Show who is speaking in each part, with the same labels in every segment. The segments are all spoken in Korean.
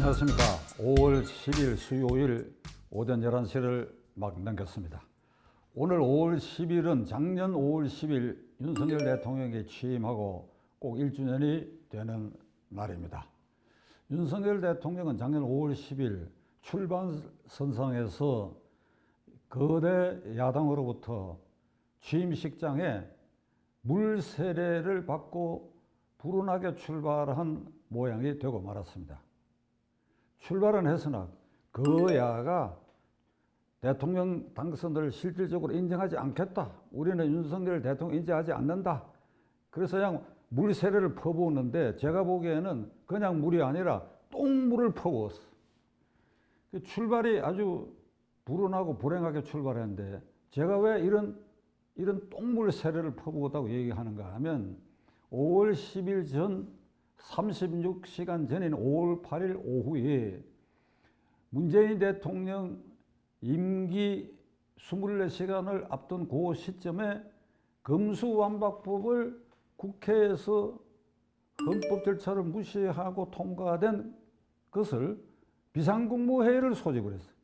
Speaker 1: 안녕하십니까. 5월 10일 수요일 오전 11시를 막 넘겼습니다. 오늘 5월 10일은 작년 5월 10일 윤석열 대통령이 취임하고 꼭 1주년이 되는 날입니다. 윤석열 대통령은 작년 5월 10일 출발선상에서 거대 야당으로부터 취임식장에 물 세례를 받고 불운하게 출발한 모양이 되고 말았습니다. 출발은 했으나 그 야가 대통령 당선을 실질적으로 인정하지 않겠다. 우리는 윤석열 대통령 인정하지 않는다. 그래서 그냥 물 세례를 퍼부었는데 제가 보기에는 그냥 물이 아니라 똥물을 퍼부었어. 그 출발이 아주 불운하고 불행하게 출발했는데 제가 왜 이런 이런 똥물 세례를 퍼부었다고 얘기하는가 하면 5월 10일 전 36시간 전인 5월 8일 오후에 문재인 대통령 임기 24시간을 앞둔 그 시점에 검수완박법을 국회에서 헌법 절차를 무시하고 통과된 것을 비상국무회의를 소집을 했어요.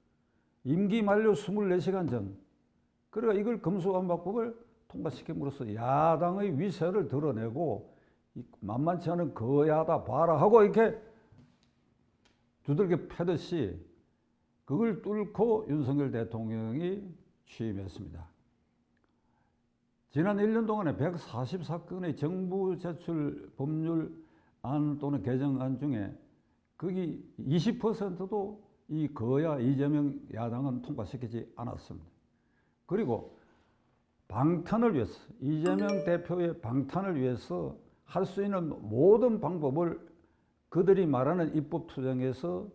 Speaker 1: 임기 만료 24시간 전. 그러니까 이걸 검수완박법을 통과시킴으로써 야당의 위세를 드러내고 만만치 않은 거야다 봐라 하고 이렇게 두들겨 패듯이 그걸 뚫고 윤석열 대통령이 취임했습니다. 지난 1년 동안에 140사건의 정부 제출 법률안 또는 개정안 중에 거기 20%도 이 거야 이재명 야당은 통과시키지 않았습니다. 그리고 방탄을 위해서 이재명 대표의 방탄을 위해서 할 수 있는 모든 방법을 그들이 말하는 입법 투쟁에서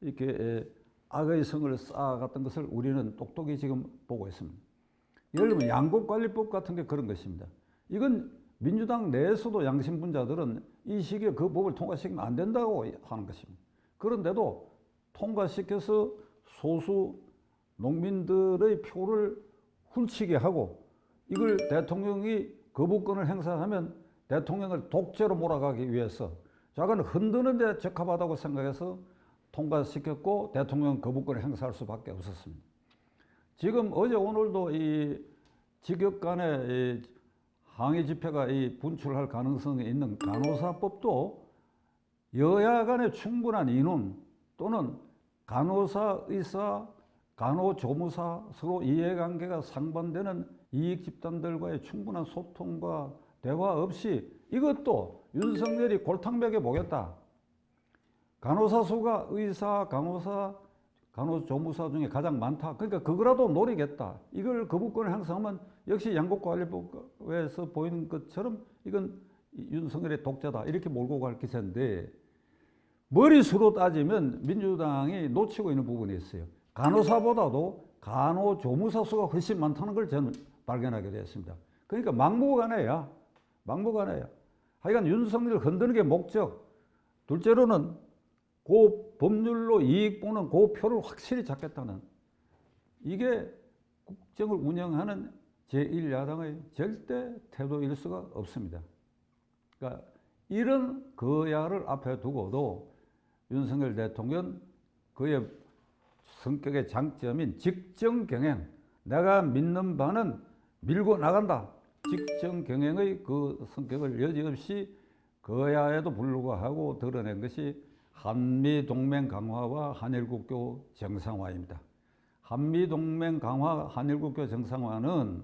Speaker 1: 이렇게 악의 성을 쌓아갔던 것을 우리는 똑똑히 지금 보고 있습니다. 예를 들면 양곡관리법 같은 게 그런 것입니다. 이건 민주당 내에서도 양심분자들은 이 시기에 그 법을 통과시키면 안 된다고 하는 것입니다. 그런데도 통과시켜서 소수 농민들의 표를 훔치게 하고 이걸 대통령이 거부권을 행사하면 대통령을 독재로 몰아가기 위해서 자기는 흔드는 데 적합하다고 생각해서 통과시켰고 대통령 거부권을 행사할 수밖에 없었습니다. 지금 어제 오늘도 이 직역 간의 이 항의 집회가 이 분출할 가능성이 있는 간호사법도 여야 간의 충분한 인원 또는 간호사, 의사, 간호조무사 서로 이해관계가 상반되는 이익 집단들과의 충분한 소통과 대화 없이 이것도 윤석열이 골탕bek에 보겠다. 간호사 수가 의사, 간호사, 간호조무사 중에 가장 많다. 그러니까 그거라도 노리겠다. 이걸 거부권을 행사하면 역시 양국관리법에서 보이는 것처럼 이건 윤석열의 독재다. 이렇게 몰고 갈 기세인데 머리수로 따지면 민주당이 놓치고 있는 부분이 있어요. 간호사보다도 간호조무사 수가 훨씬 많다는 걸 저는 발견하게 되었습니다. 그러니까 막무가내야. 막무가내야. 하여간 윤석열을 흔드는 게 목적. 둘째로는 그 법률로 이익 보는 그 표를 확실히 잡겠다는 이게 국정을 운영하는 제1야당의 절대 태도일 수가 없습니다. 그러니까 이런 거야를 앞에 두고도 윤석열 대통령 그의 성격의 장점인 직정 경행, 내가 믿는 바는 밀고 나간다. 직정 경행의 그 성격을 여지없이 거야에도 불구하고 드러낸 것이 한미 동맹 강화와 한일 국교 정상화입니다. 한미 동맹 강화, 한일 국교 정상화는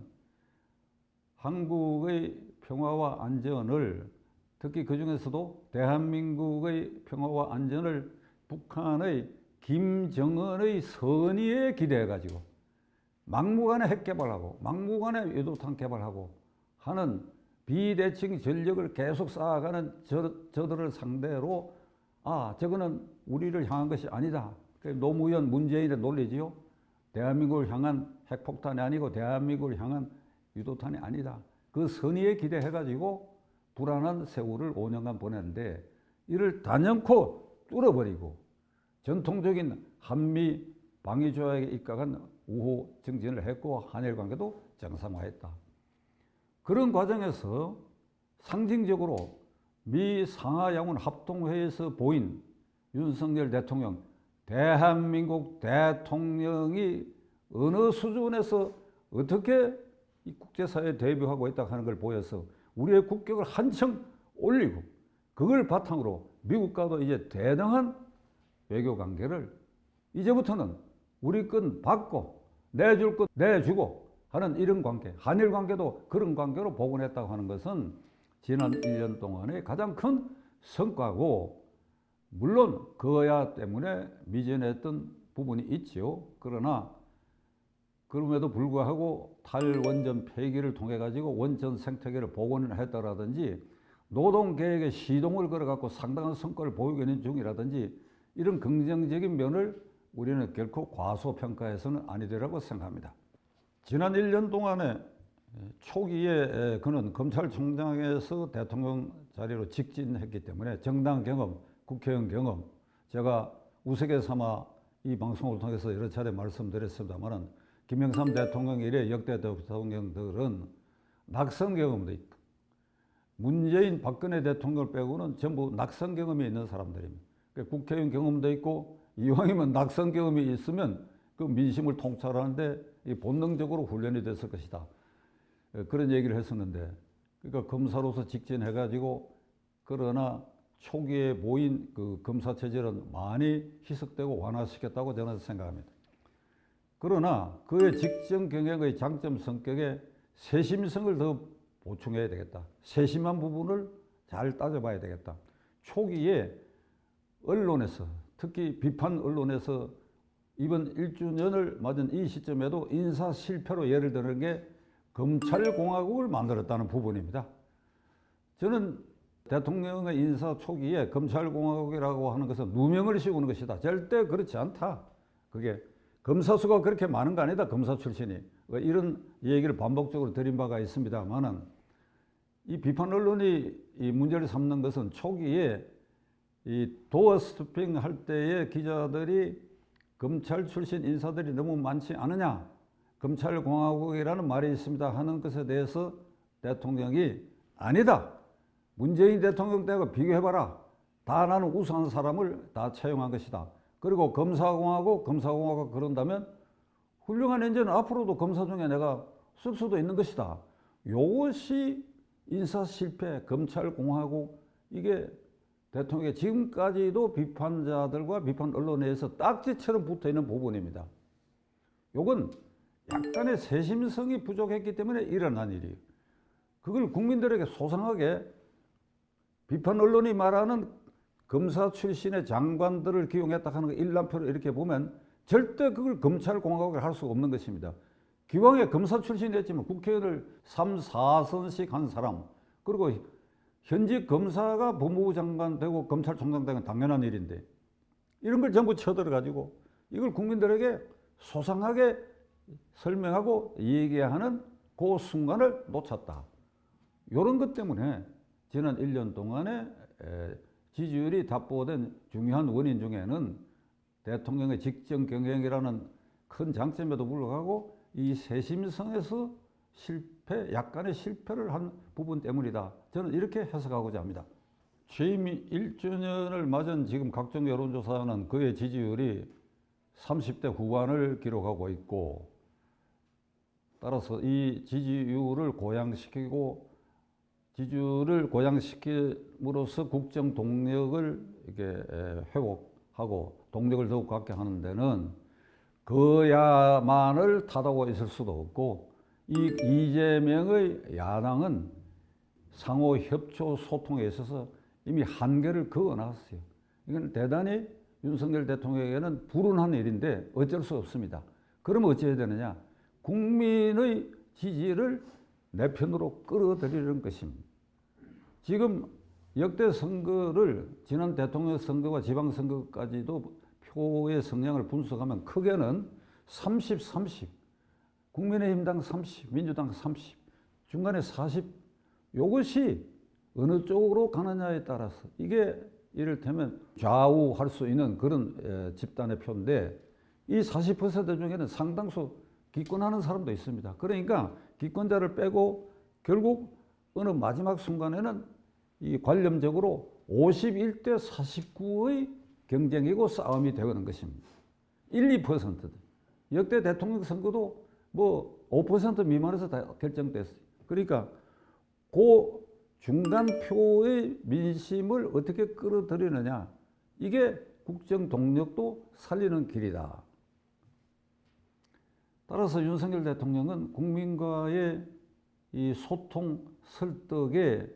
Speaker 1: 한국의 평화와 안전을 특히 그 중에서도 대한민국의 평화와 안전을 북한의 김정은의 선의에 기대해 가지고 막무가내 핵 개발하고 막무가내 유도탄 개발하고 하는 비대칭 전력을 계속 쌓아가는 저, 저들을 상대로 아 저거는 우리를 향한 것이 아니다. 노무현 문재인의 논리지요. 대한민국을 향한 핵폭탄이 아니고 대한민국을 향한 유도탄이 아니다. 그 선의에 기대해가지고 불안한 세월을 5년간 보냈는데 이를 단연코 뚫어버리고 전통적인 한미 방위조약에 입각한 우호 정진을 했고 한일 관계도 정상화했다. 그런 과정에서 상징적으로 미 상하양원 합동회에서 보인 윤석열 대통령, 대한민국 대통령이 어느 수준에서 어떻게 이 국제사회에 대비하고 있다 하는 걸 보여서 우리의 국격을 한층 올리고 그걸 바탕으로 미국과도 이제 대등한 외교 관계를 이제부터는 우리 건 받고 내줄 것 내주고 하는 이런 관계, 한일 관계도 그런 관계로 복원했다고 하는 것은 지난 1년 동안의 가장 큰 성과고 물론 그거야 때문에 미진했던 부분이 있지요. 그러나 그럼에도 불구하고 탈원전 폐기를 통해 가지고 원전 생태계를 복원을 했다라든지 노동 계획의 시동을 걸어 갖고 상당한 성과를 보이고 있는 중이라든지 이런 긍정적인 면을 우리는 결코 과소평가해서는 아니되라고 생각합니다. 지난 1년 동안에 초기에 그는 검찰총장에서 대통령 자리로 직진했기 때문에 정당 경험, 국회의원 경험, 제가 우스개 삼아 이 방송을 통해서 여러 차례 말씀드렸습니다만은 김영삼 대통령 이래 역대 대통령들은 낙선 경험도 있고 문재인 박근혜 대통령 빼고는 전부 낙선 경험이 있는 사람들입니다. 그러니까 국회의원 경험도 있고 이왕이면 낙선 경험이 있으면 그 민심을 통찰하는데 이 본능적으로 훈련이 됐을 것이다. 예, 그런 얘기를 했었는데 그러니까 검사로서 직진해가지고 그러나 초기에 모인 그 검사 체제는 많이 희석되고 완화시켰다고 저는 생각합니다. 그러나 그의 직전 경영의 장점 성격에 세심성을 더 보충해야 되겠다. 세심한 부분을 잘 따져봐야 되겠다. 초기에 언론에서 특히 비판 언론에서 이번 1주년을 맞은 이 시점에도 인사 실패로 예를 드는 게 검찰공화국을 만들었다는 부분입니다. 저는 대통령의 인사 초기에 검찰공화국이라고 하는 것은 누명을 씌우는 것이다. 절대 그렇지 않다. 그게 검사 수가 그렇게 많은 거 아니다. 검사 출신이. 뭐 이런 얘기를 반복적으로 드린 바가 있습니다만은 이 비판 언론이 이 문제를 삼는 것은 초기에 이 도어 스토핑 할 때에 기자들이 검찰 출신 인사들이 너무 많지 않느냐. 검찰공화국이라는 말이 있습니다 하는 것에 대해서 대통령이 아니다. 문재인 대통령 때하고 비교해봐라. 다 나는 우수한 사람을 다 채용한 것이다. 그리고 검사공화국, 검사공화국 그런다면 훌륭한 엔진은 앞으로도 검사 중에 내가 쓸 수도 있는 것이다. 이것이 인사 실패, 검찰공화국 이게 대통령의 지금까지도 비판자들과 비판 언론에서 딱지처럼 붙어 있는 부분입니다. 요건 약간의 세심성이 부족했기 때문에 일어난 일이에요. 그걸 국민들에게 소상하게 비판 언론이 말하는 검사 출신의 장관들을 기용했다 하는 거 일람표로 이렇게 보면 절대 그걸 검찰공화국을 할 수가 없는 것입니다. 기왕에 검사 출신이었지만 국회의원을 3, 4선씩 한 사람 그리고 현직 검사가 법무부 장관 되고 검찰총장 되는 건 당연한 일인데 이런 걸 전부 쳐들어 가지고 이걸 국민들에게 소상하게 설명하고 얘기하는 그 순간을 놓쳤다. 이런 것 때문에 지난 1년 동안에 지지율이 답보된 중요한 원인 중에는 대통령의 직정 경영이라는 큰 장점에도 불구하고 이 세심성에서 실패, 약간의 실패를 한 부분 때문이다. 저는 이렇게 해석하고자 합니다. 취임 1주년을 맞은 지금 각종 여론조사는 그의 지지율이 30대 후반을 기록하고 있고 따라서 이 지지율을 고양시키고 지지율을 고양시킴으로써 국정 동력을 이렇게 회복하고 동력을 더욱 갖게 하는 데는 그야만을 탓하고 있을 수도 없고 이 이재명의 야당은 상호 협조 소통에 있어서 이미 한계를 그어놨어요. 이건 대단히 윤석열 대통령에게는 불운한 일인데 어쩔 수 없습니다. 그러면 어찌해야 되느냐? 국민의 지지를 내 편으로 끌어들이는 것입니다. 지금 역대 선거를 지난 대통령 선거와 지방선거까지도 표의 성향을 분석하면 크게는 30, 30. 국민의힘당 30, 민주당 30, 중간에 40. 이것이 어느 쪽으로 가느냐에 따라서 이게 이를테면 좌우할 수 있는 그런 집단의 표인데 이 40% 중에는 상당수 기권하는 사람도 있습니다. 그러니까 기권자를 빼고 결국 어느 마지막 순간에는 이 관념적으로 51대 49의 경쟁이고 싸움이 되는 것입니다. 1, 2%도. 역대 대통령 선거도 뭐 5% 미만에서 다 결정됐어요. 그러니까 그 중간표의 민심을 어떻게 끌어들이느냐. 이게 국정 동력도 살리는 길이다. 따라서 윤석열 대통령은 국민과의 이 소통, 설득에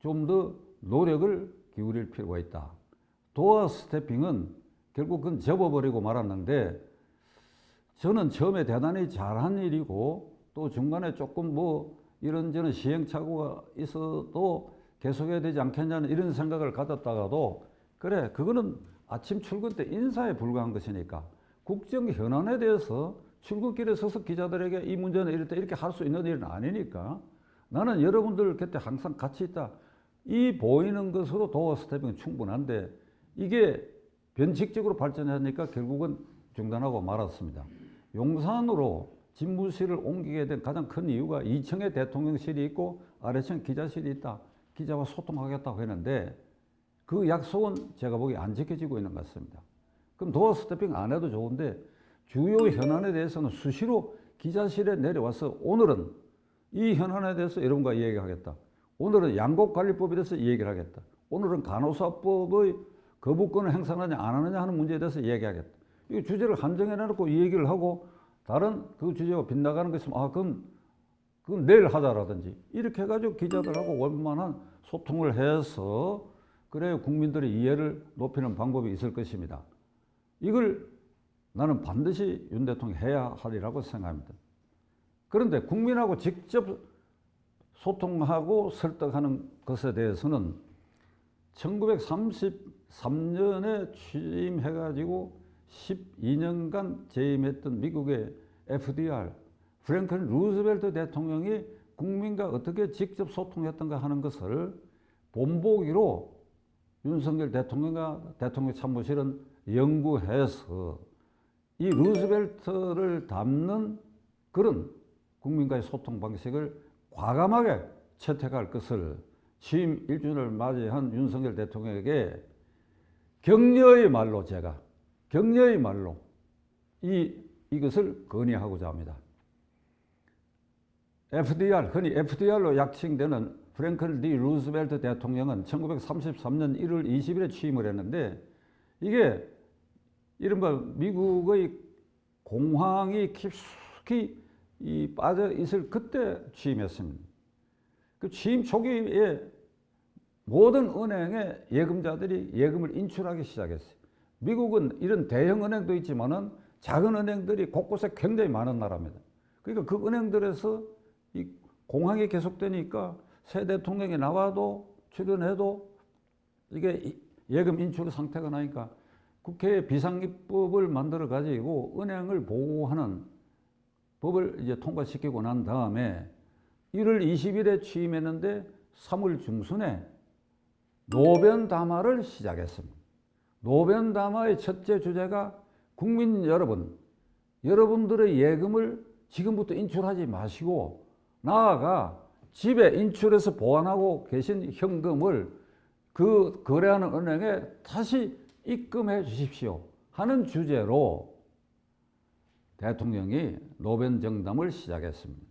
Speaker 1: 좀 더 노력을 기울일 필요가 있다. 도어 스태핑은 결국 그건 접어버리고 말았는데 저는 처음에 대단히 잘한 일이고 또 중간에 조금 뭐 이런저런 시행착오가 있어도 계속해야 되지 않겠냐는 이런 생각을 가졌다가도 그래 그거는 아침 출근 때 인사에 불과한 것이니까 국정 현안에 대해서 출근길에 서서 기자들에게 이 문제는 이렇다 이렇게 할 수 있는 일은 아니니까 나는 여러분들 곁에 항상 같이 있다. 이 보이는 것으로 도어 스태핑은 충분한데 이게 변칙적으로 발전하니까 결국은 중단하고 말았습니다. 용산으로 집무실을 옮기게 된 가장 큰 이유가 2층에 대통령실이 있고 아래층 기자실이 있다. 기자와 소통하겠다고 했는데 그 약속은 제가 보기에 안 지켜지고 있는 것 같습니다. 그럼 도어 스태핑 안 해도 좋은데 주요 현안에 대해서는 수시로 기자실에 내려와서 오늘은 이 현안에 대해서 여러분과 이야기하겠다. 오늘은 양곡관리법에 대해서 이야기를 하겠다. 오늘은 간호사법의 거부권을 행사하느냐 안 하느냐 하는 문제에 대해서 이야기하겠다. 이 주제를 한정해 놔놓고 이 얘기를 하고 다른 그 주제가 빗나가는 것 있으면 아 그건 그건 내일 하자라든지 이렇게 해가지고 기자들하고 원만한 소통을 해서 그래야 국민들의 이해를 높이는 방법이 있을 것입니다. 이걸 나는 반드시 윤 대통령이 해야 하리라고 생각합니다. 그런데 국민하고 직접 소통하고 설득하는 것에 대해서는 1933년에 취임해가지고 12년간 재임했던 미국의 FDR, 프랭클 루즈벨트 대통령이 국민과 어떻게 직접 소통했던가 하는 것을 본보기로 윤석열 대통령과 대통령 참모실은 연구해서 이 루즈벨트를 담는 그런 국민과의 소통 방식을 과감하게 채택할 것을 취임 1주년을 맞이한 윤석열 대통령에게 격려의 말로 제가 격려의 말로 이 이것을 건의하고자 합니다. FDR 흔히 FDR로 약칭되는 프랭클 디 루즈벨트 대통령은 1933년 1월 20일에 취임을 했는데 이게 이른바 미국의 공황이 깊숙이 이 빠져 있을 그때 취임했습니다. 그 취임 초기에 모든 은행의 예금자들이 예금을 인출하기 시작했어요. 미국은 이런 대형 은행도 있지만은 작은 은행들이 곳곳에 굉장히 많은 나라입니다. 그러니까 그 은행들에서 이 공황이 계속되니까 새 대통령이 나와도 출연해도 이게 예금 인출 상태가 나니까 국회에 비상기법을 만들어 가지고 은행을 보호하는 법을 이제 통과시키고 난 다음에 1월 20일에 취임했는데 3월 중순에 노변 담화를 시작했습니다. 노변 담화의 첫째 주제가 국민 여러분, 여러분들의 예금을 지금부터 인출하지 마시고 나아가 집에 인출해서 보관하고 계신 현금을 그 거래하는 은행에 다시 입금해 주십시오 하는 주제로 대통령이 노변 정담을 시작했습니다.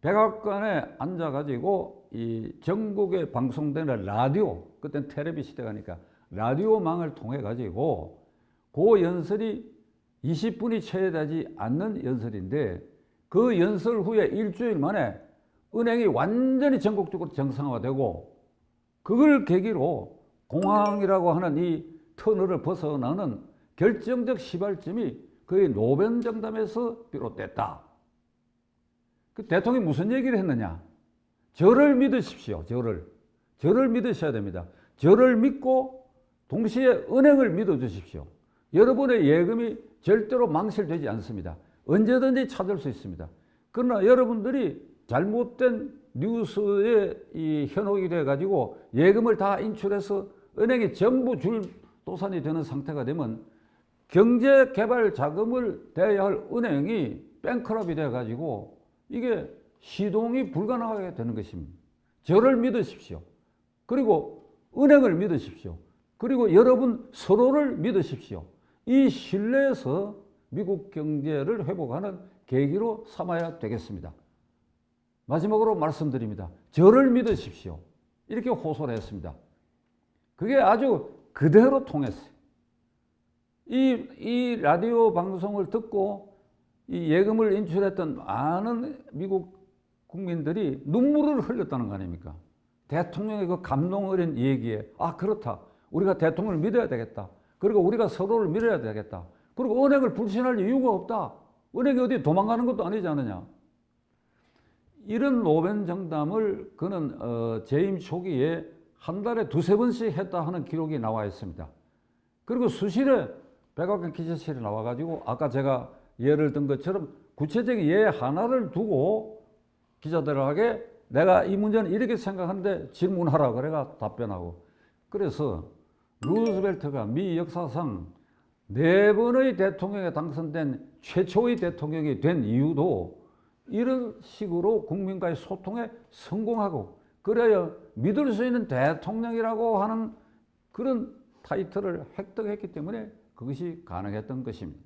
Speaker 1: 백악관에 앉아가지고 이 전국에 방송되는 라디오, 그때는 텔레비 시대가니까 라디오망을 통해 가지고 그 연설이 20분이 채 되지 않는 연설인데 그 연설 후에 일주일 만에 은행이 완전히 전국적으로 정상화되고 그걸 계기로 공항이라고 하는 이 터널을 벗어나는 결정적 시발점이 그의 노변 정담에서 비롯됐다. 그 대통령이 무슨 얘기를 했느냐? 저를 믿으십시오. 저를. 저를 믿으셔야 됩니다. 저를 믿고 동시에 은행을 믿어 주십시오. 여러분의 예금이 절대로 망실되지 않습니다. 언제든지 찾을 수 있습니다. 그러나 여러분들이 잘못된 뉴스에 이 현혹이 돼 가지고 예금을 다 인출해서 은행이 전부 줄 도산이 되는 상태가 되면 경제 개발 자금을 대야 할 은행이 뱅크럽이 돼 가지고 이게 시동이 불가능하게 되는 것입니다. 저를 믿으십시오. 그리고 은행을 믿으십시오. 그리고 여러분 서로를 믿으십시오. 이 신뢰에서 미국 경제를 회복하는 계기로 삼아야 되겠습니다. 마지막으로 말씀드립니다. 저를 믿으십시오. 이렇게 호소를 했습니다. 그게 아주 그대로 통했어요. 이, 이 라디오 방송을 듣고 이 예금을 인출했던 많은 미국 국민들이 눈물을 흘렸다는 거 아닙니까? 대통령의 그 감동 어린 얘기에, 아, 그렇다. 우리가 대통령을 믿어야 되겠다. 그리고 우리가 서로를 믿어야 되겠다. 그리고 은행을 불신할 이유가 없다. 은행이 어디 도망가는 것도 아니지 않느냐. 이런 노벤 정담을 그는 어, 재임 초기에 한 달에 두세 번씩 했다 하는 기록이 나와 있습니다. 그리고 수시에 백악관 기자실에 나와가지고 아까 제가 예를 든 것처럼 구체적인 예 하나를 두고 기자들에게 내가 이 문제는 이렇게 생각하는데 질문하라 그래가 답변하고 그래서 루즈벨트가 미 역사상 네 번의 대통령에 당선된 최초의 대통령이 된 이유도 이런 식으로 국민과의 소통에 성공하고 그래야 믿을 수 있는 대통령이라고 하는 그런 타이틀을 획득했기 때문에 그것이 가능했던 것입니다.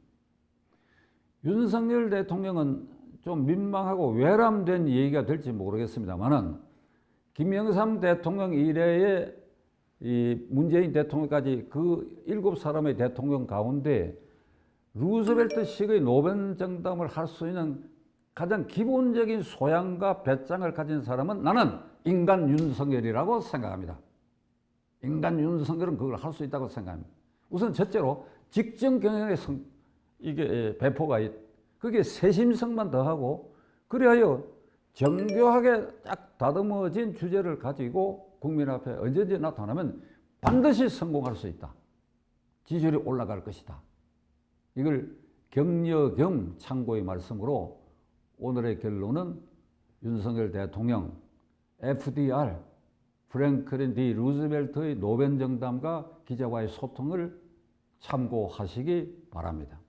Speaker 1: 윤석열 대통령은 좀 민망하고 외람된 얘기가 될지 모르겠습니다만은 김영삼 대통령 이래에 이 문재인 대통령까지 그 일곱 사람의 대통령 가운데 루즈벨트식의 노벤 정담을 할 수 있는 가장 기본적인 소양과 배짱을 가진 사람은 나는 인간 윤석열이라고 생각합니다. 인간 윤석열은 그걸 할 수 있다고 생각합니다. 우선 첫째로 직정 경영의 성, 이게 배포가 있, 그게 세심성만 더하고 그리하여 정교하게 딱 다듬어진 주제를 가지고 국민 앞에 언제든지 나타나면 반드시 성공할 수 있다. 지지율이 올라갈 것이다. 이걸 격려 겸 참고의 말씀으로 오늘의 결론은 윤석열 대통령 FDR 프랭클린 디 루즈벨트의 노벤 정담과 기자와의 소통을 참고하시기 바랍니다.